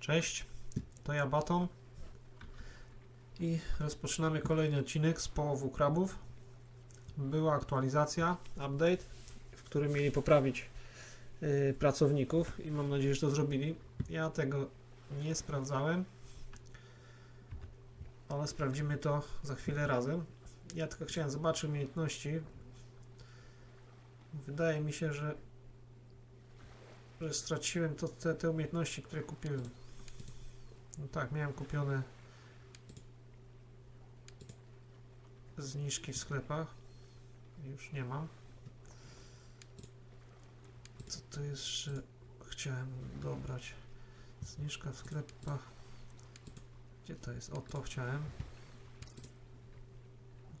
Cześć, to ja Baton i rozpoczynamy kolejny odcinek z połowu krabów. Była aktualizacja, update, w którym mieli poprawić yy, pracowników i mam nadzieję, że to zrobili. Ja tego nie sprawdzałem, ale sprawdzimy to za chwilę razem. Ja tylko chciałem zobaczyć umiejętności. Wydaje mi się, że, że straciłem to, te, te umiejętności, które kupiłem. No tak, miałem kupione zniżki w sklepach. Już nie mam. Co to jeszcze chciałem dobrać? Zniżka w sklepach. Gdzie to jest? O, to chciałem.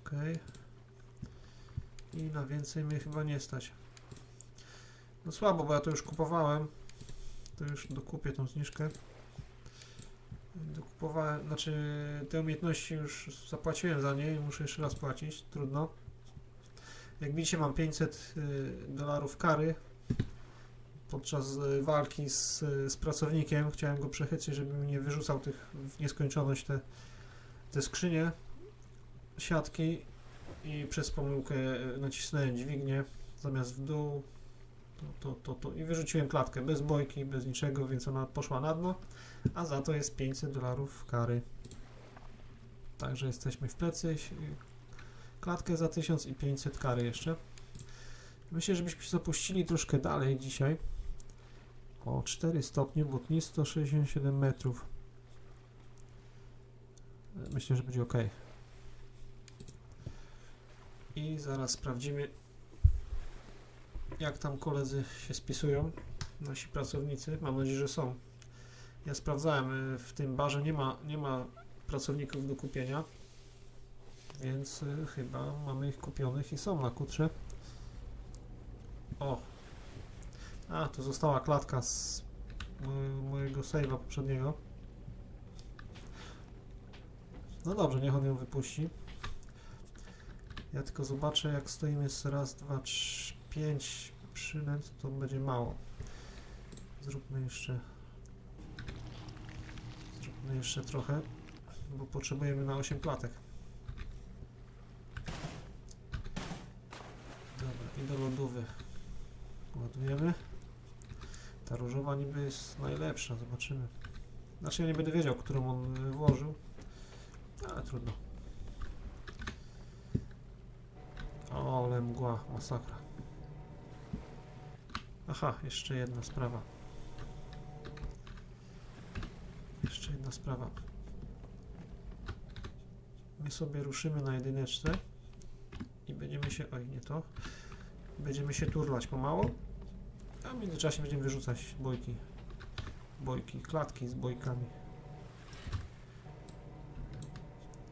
Ok. I na więcej mnie chyba nie stać. No słabo, bo ja to już kupowałem. To już dokupię tą zniżkę. Dokupowałem, znaczy te umiejętności już zapłaciłem za nie i muszę jeszcze raz płacić, trudno. Jak widzicie mam 500 y, dolarów kary podczas y, walki z, z pracownikiem. Chciałem go przechytrzyć, żeby mi nie wyrzucał tych w nieskończoność te, te skrzynie, siatki i przez pomyłkę y, nacisnąłem dźwignię zamiast w dół. To, to, to. I wyrzuciłem klatkę bez bojki, bez niczego, więc ona poszła na dno a za to jest 500 dolarów kary. Także jesteśmy w plecy. Klatkę za 1500 kary jeszcze. Myślę, żebyśmy się zapuścili troszkę dalej dzisiaj. O 4 stopnie, butni 167 metrów. Myślę, że będzie ok. I zaraz sprawdzimy, jak tam koledzy się spisują. Nasi pracownicy. Mam nadzieję, że są. Ja sprawdzałem, y, w tym barze nie ma, nie ma pracowników do kupienia, więc y, chyba mamy ich kupionych i są na kutrze. O! A, tu została klatka z mo- mojego save'a poprzedniego. No dobrze, niech on ją wypuści. Ja tylko zobaczę, jak stoimy z raz, dwa, trzy, pięć przynęt, to będzie mało. Zróbmy jeszcze no jeszcze trochę, bo potrzebujemy na 8 klatek. Dobra, i do lodówy ładujemy. Ta różowa niby jest najlepsza, zobaczymy. Znaczy ja nie będę wiedział, którą on włożył, ale trudno. Ale mgła, masakra. Aha, jeszcze jedna sprawa. Jeszcze jedna sprawa. My sobie ruszymy na jedyneczce i będziemy się, oj nie to, będziemy się turlać pomału, a w międzyczasie będziemy wyrzucać bojki, bojki, klatki z bojkami.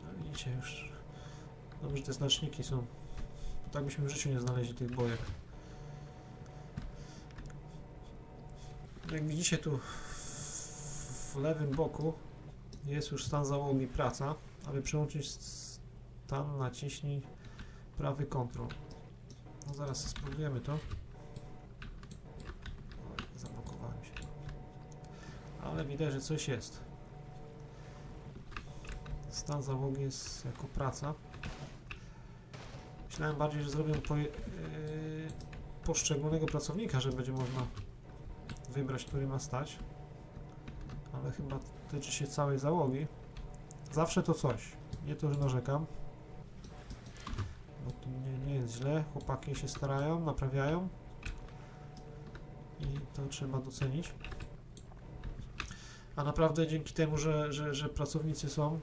No widzicie już, dobrze te znaczniki są, tak byśmy w życiu nie znaleźli tych bojek. Jak widzicie tu w lewym boku jest już stan załogi praca. Aby przełączyć stan naciśnij prawy kontrol. No zaraz spróbujemy to. Oj, zablokowałem się. Ale widać, że coś jest. Stan załogi jest jako praca. Myślałem bardziej, że zrobię po, yy, poszczególnego pracownika, że będzie można wybrać, który ma stać ale chyba tyczy się całej załogi. Zawsze to coś. Nie to, że narzekam. Bo to nie, nie jest źle. Chłopaki się starają, naprawiają. I to trzeba docenić. A naprawdę dzięki temu, że, że, że pracownicy są,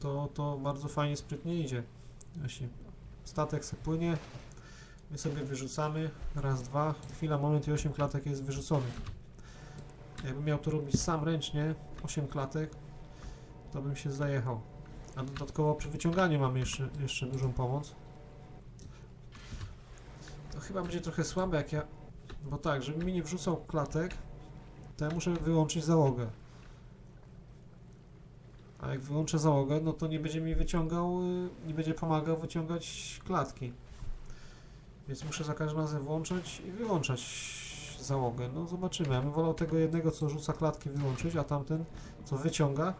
to, to bardzo fajnie, sprytnie idzie. Właśnie statek se płynie, my sobie wyrzucamy, raz, dwa, chwila, moment i 8 klatek jest wyrzuconych. Jakbym miał to robić sam ręcznie, 8 klatek, to bym się zajechał. A dodatkowo przy wyciąganiu mamy jeszcze, jeszcze dużą pomoc. To chyba będzie trochę słabe jak ja... Bo tak, żeby mi nie wrzucał klatek, to ja muszę wyłączyć załogę. A jak wyłączę załogę, no to nie będzie mi wyciągał, y, nie będzie pomagał wyciągać klatki. Więc muszę za każdym razem włączać i wyłączać załogę. No zobaczymy. Ja bym wolał tego jednego, co rzuca klatki wyłączyć, a tamten, co wyciąga,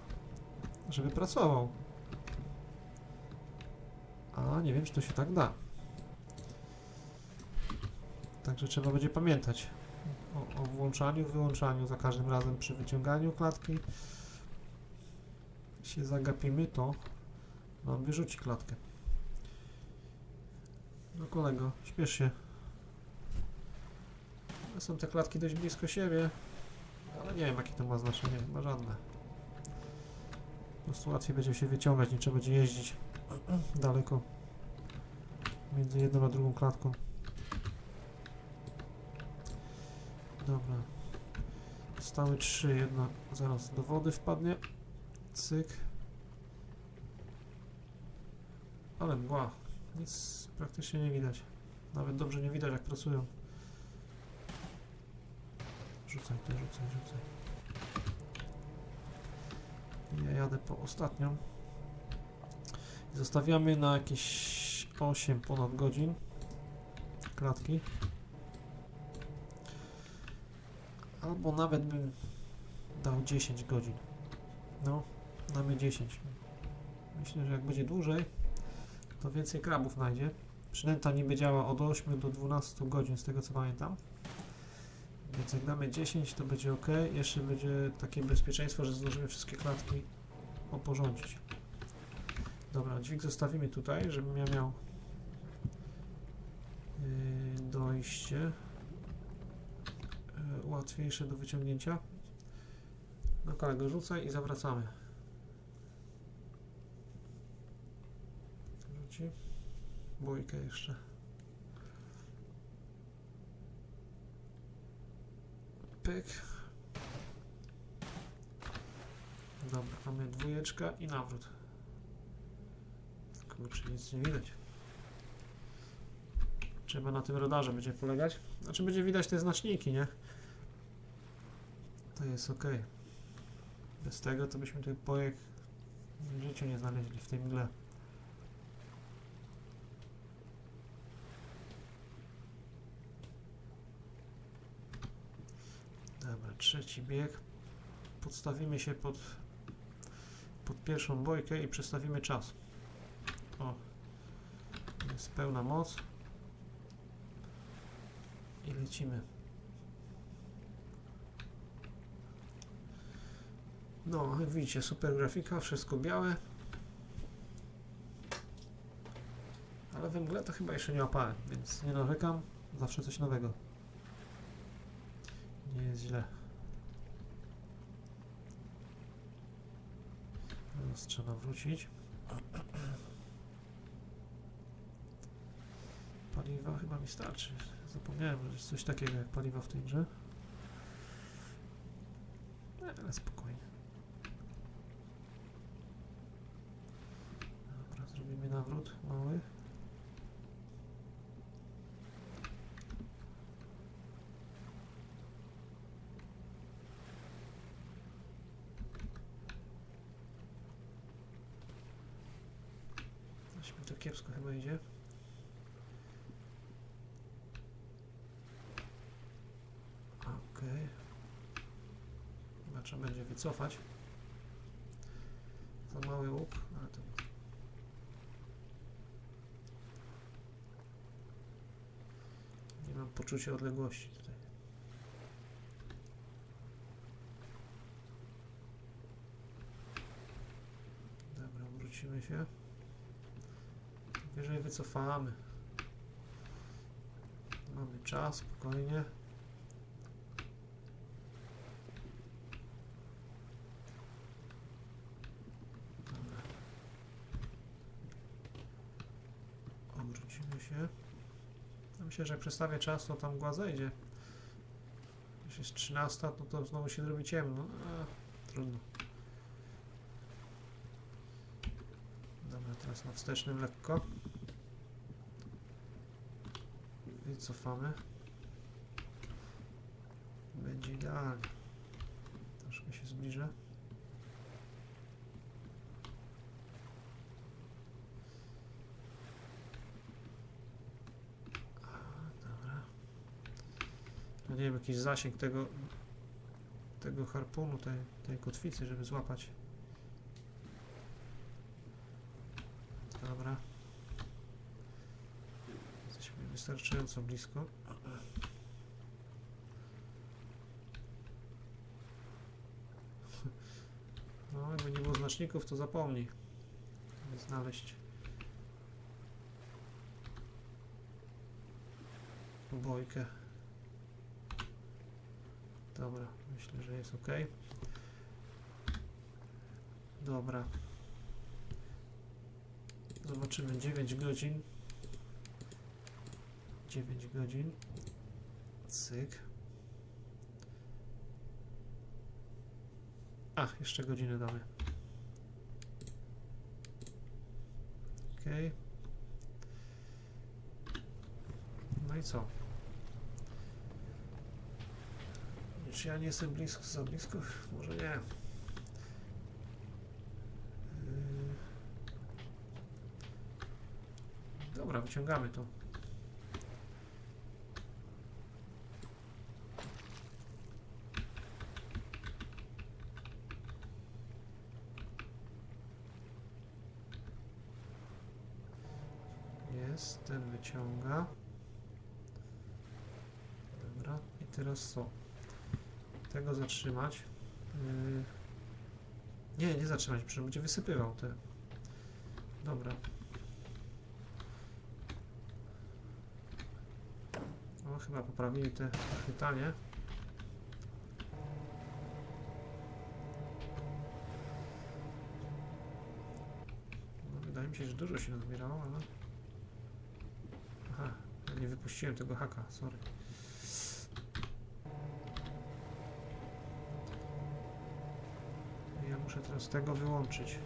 żeby pracował. A nie wiem, czy to się tak da. Także trzeba będzie pamiętać o, o włączaniu, wyłączaniu za każdym razem przy wyciąganiu klatki. Jeśli się zagapimy, to nam wyrzuci klatkę. No kolego, śpiesz się. Są te klatki dość blisko siebie, ale nie wiem jakie to ma znaczenie, chyba żadne. Po prostu łatwiej będzie się wyciągać, nie trzeba będzie jeździć daleko między jedną a drugą klatką. Dobra. Zostały trzy, jedna zaraz do wody wpadnie. Cyk. Ale mgła. Nic praktycznie nie widać. Nawet dobrze nie widać jak pracują. Rzucaj to, rzucaj, rzucaj. Ja jadę po ostatnią. Zostawiamy na jakieś 8 ponad godzin klatki. Albo nawet bym dał 10 godzin. No, damy 10. Myślę, że jak będzie dłużej, to więcej krabów znajdzie. Przynęta niby działa od 8 do 12 godzin, z tego co pamiętam. Więc jak damy 10, to będzie ok. Jeszcze będzie takie bezpieczeństwo, że zdążymy wszystkie klatki oporządzić. Dobra, dźwig zostawimy tutaj, żebym ja miał yy, dojście yy, łatwiejsze do wyciągnięcia. No kolego, rzucaj i zawracamy. Rzuci. Bójkę jeszcze. Pyk. Dobra, mamy dwójeczka i nawrót. Kurczę, nic nie widać. Trzeba na tym radarze będzie polegać. Znaczy będzie widać te znaczniki, nie? To jest ok. Bez tego to byśmy tych pojek w życiu nie znaleźli w tej mgle. Dobra, trzeci bieg. Podstawimy się pod, pod pierwszą bojkę i przestawimy czas. O, jest pełna moc. I lecimy. No, widzicie, super grafika, wszystko białe. Ale we mgle to chyba jeszcze nie łapałem, więc nie narzekam. Zawsze coś nowego. Nie jest źle. Teraz trzeba wrócić. Paliwa chyba mi starczy. Zapomniałem, że jest coś takiego jak paliwa w tej grze. Ale spokojnie. Dobra, zrobimy nawrót mały. Coś mi to kiepsko chyba idzie. Okej. Chyba trzeba będzie wycofać. Za mały łuk, ale to... Nie mam poczucia odległości tutaj. Dobra, wrócimy się. Wyżej wycofamy. Mamy czas, spokojnie. Obrócimy się. Myślę, że jak przestawię czas, to tam mgła zejdzie. Jeśli jest 13, no to znowu się zrobi ciemno. A, trudno. Dobra, teraz na wstecznym lekko. Wycofamy. Będzie idealnie. Troszkę się zbliżę. Dobra. nie wiem, jakiś zasięg tego tego harpunu, tej, tej kotwicy, żeby złapać. Dobra. Jesteśmy wystarczająco blisko. No, jakby nie było znaczników, to zapomnij znaleźć obojkę. Dobra, myślę, że jest ok. Dobra. Zobaczymy 9 godzin. 9 godzin. Cyk. Ach, jeszcze godzinę damy. Ok. No i co? Czy ja nie jestem blisko, za blisko? Może nie. Yy. Dobra, wyciągamy to. Jest, ten wyciąga. Dobra, co? Tego zatrzymać. Yy... Nie, nie zatrzymać, przecież będzie wysypywał te. Dobra. O, chyba poprawili te chwytanie. No, wydaje mi się, że dużo się nazbierało, ale... Aha, nie wypuściłem tego haka, sorry. Muszę teraz tego wyłączyć.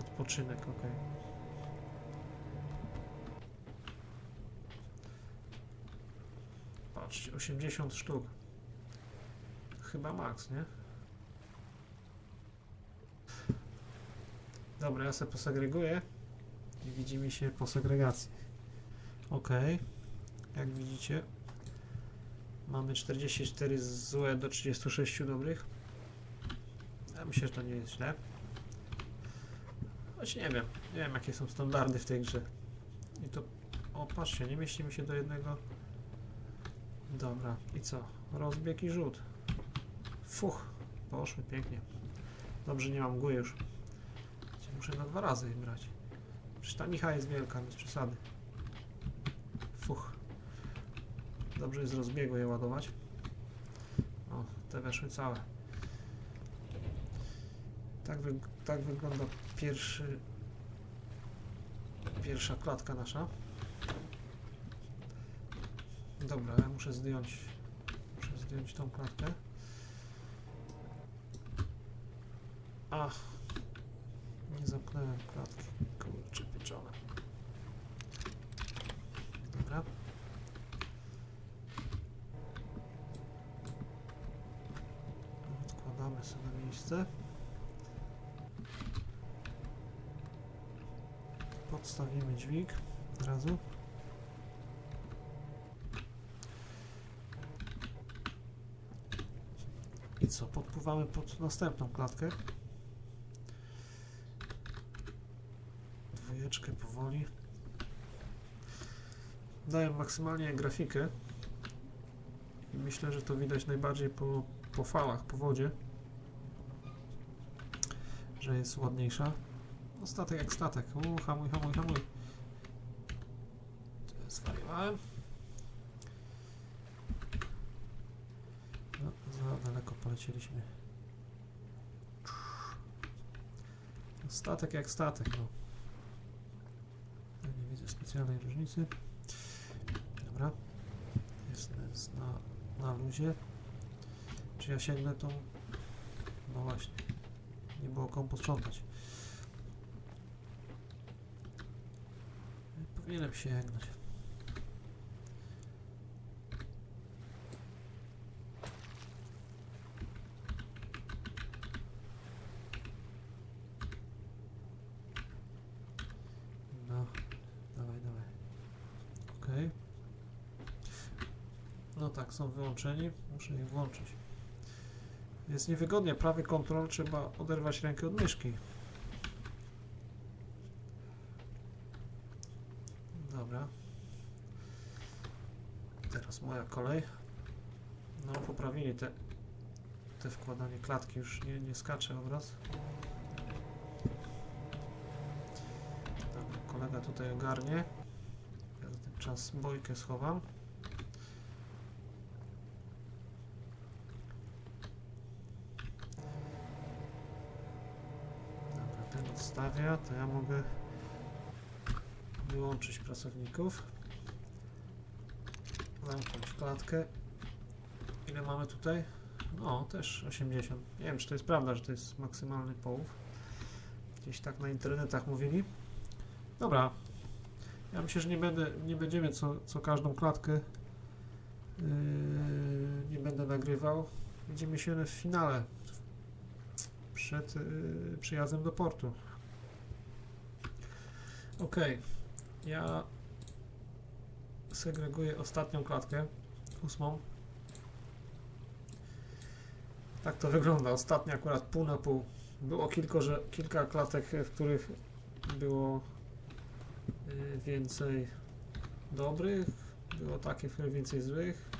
Odpoczynek, ok. Patrzcie, 80 sztuk. Chyba maks, nie? Dobra, ja sobie posegreguję i widzimy się po segregacji. Ok. Jak widzicie, mamy 44 złe do 36 dobrych. Ja myślę, że to nie jest źle. Choć nie wiem, nie wiem jakie są standardy w tej grze. I to, o patrzcie, nie mieścimy się do jednego. Dobra, i co? Rozbieg i rzut. Fuch, poszły pięknie. Dobrze, nie mam mgły już. Muszę na dwa razy brać. Przecież ta micha jest wielka, bez przesady. Fuch. Dobrze jest rozbiegu je ładować. O, te weszły całe. Tak, wy, tak wygląda pierwszy, pierwsza klatka nasza. Dobra, ja muszę zdjąć, muszę zdjąć tą klatkę. Ach, nie zamknąłem klatki. Kurczę, pieczone. Dobra. Odkładamy sobie na miejsce. Podstawimy dźwig od razu. I co? Podpływamy pod następną klatkę. Dwójeczkę powoli. Daję maksymalnie grafikę. I myślę, że to widać najbardziej po, po falach, po wodzie. Że jest ładniejsza. No statek jak statek. U, hamuj, hamuj, hamuj. Zwariowałem. No, za daleko polecieliśmy. Statek jak statek, no. Ja nie widzę specjalnej różnicy. Dobra. Jest, na, na luzie. Czy ja sięgnę tą... No właśnie. Nie było komu posprzątać. Powinienem sięgnąć. No, dawaj, dawaj. Okej. tak, są wyłączeni. Muszę ich włączyć. Jest niewygodnie, prawy kontrol trzeba oderwać rękę od myszki. Dobra. Teraz moja kolej. No, poprawili te, te wkładanie klatki, już nie, nie skacze obraz. Dobra, kolega tutaj ogarnie. Ja za ten czas bojkę schowam. Dobra, ten odstawia, to ja mogę wyłączyć pracowników. Zamknąć klatkę. Ile mamy tutaj? No, też 80. Nie wiem, czy to jest prawda, że to jest maksymalny połów. Gdzieś tak na internetach mówili. Dobra. Ja myślę, że nie, będę, nie będziemy co, co każdą klatkę yy, nie będę nagrywał. Widzimy się w finale przed yy, przyjazdem do portu. Ok. Ja segreguję ostatnią klatkę, ósmą. Tak to wygląda. Ostatnia akurat pół na pół. Było kilko, że, kilka klatek, w których było y, więcej dobrych, było takie, w których więcej złych.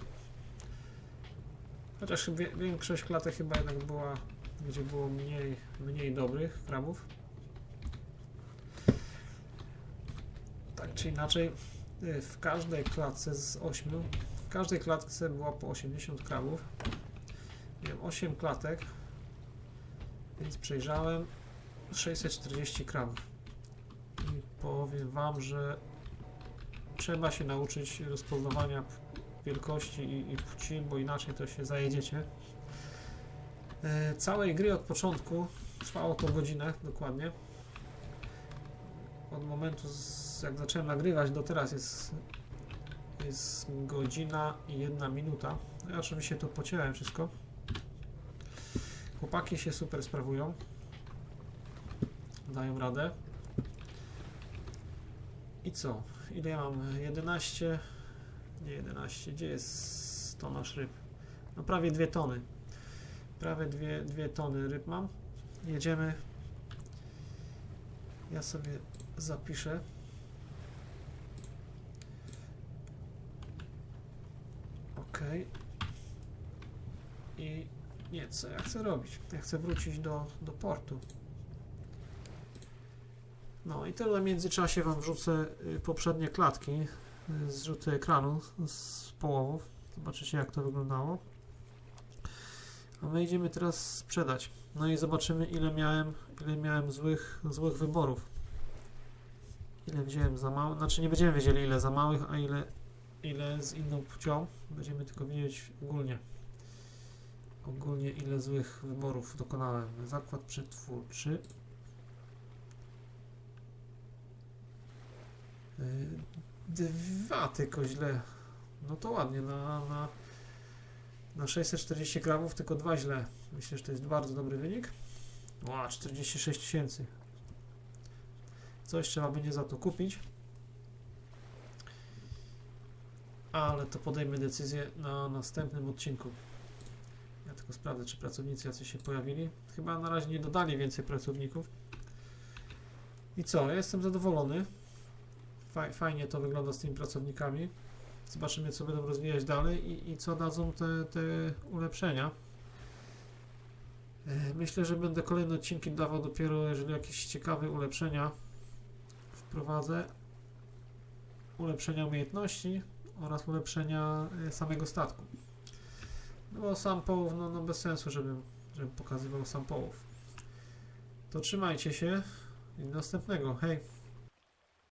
Chociaż większość klatek chyba jednak była, gdzie było mniej, mniej dobrych krabów. Czy inaczej, y, w każdej klatce z 8, w każdej klatce było po 80 krabów. Miałem 8 klatek, więc przejrzałem 640 krabów. I powiem Wam, że trzeba się nauczyć rozpoznawania wielkości i, i płci, bo inaczej to się zajedziecie. E, całej gry od początku trwało to godzinę dokładnie. Od momentu, z, jak zacząłem nagrywać, do teraz jest, jest godzina i jedna minuta. Ja oczywiście to pociąłem wszystko. Chłopaki się super sprawują. Dają radę. I co? Ile ja mam? 11? Nie 11. Gdzie jest tona ryb? No prawie 2 tony. Prawie 2, 2 tony ryb mam. Jedziemy. Ja sobie zapiszę. Ok. I nie, co ja chcę robić? Ja chcę wrócić do, do portu. No i tyle w międzyczasie Wam wrzucę y, poprzednie klatki, y, zrzuty ekranu z połowów. Zobaczycie jak to wyglądało. A my idziemy teraz sprzedać. No i zobaczymy ile miałem, ile miałem złych, złych wyborów. Ile wziąłem za mało, znaczy nie będziemy wiedzieli ile za małych, a ile, ile z inną płcią. Będziemy tylko wiedzieć ogólnie ogólnie ile złych wyborów dokonałem. Zakład przetwórczy. Yy, Dwa tylko źle. No to ładnie, na, na, na 640 gramów tylko dwa źle. Myślę, że to jest bardzo dobry wynik. Ła, 46 tysięcy. Coś trzeba będzie za to kupić. Ale to podejmę decyzję na następnym odcinku. Ja tylko sprawdzę, czy pracownicy jacy się pojawili. Chyba na razie nie dodali więcej pracowników. I co? Ja jestem zadowolony. Faj, fajnie to wygląda z tymi pracownikami. Zobaczymy, co będą rozwijać dalej i, i co dadzą te, te ulepszenia. E, Myślę, że będę kolejne odcinki dawał dopiero, jeżeli jakieś ciekawe ulepszenia wprowadzę. Ulepszenia umiejętności oraz ulepszenia e, samego statku. No bo sam połów, no, no bez sensu, żebym, żebym pokazywał sam połów. To trzymajcie się i następnego. Hej!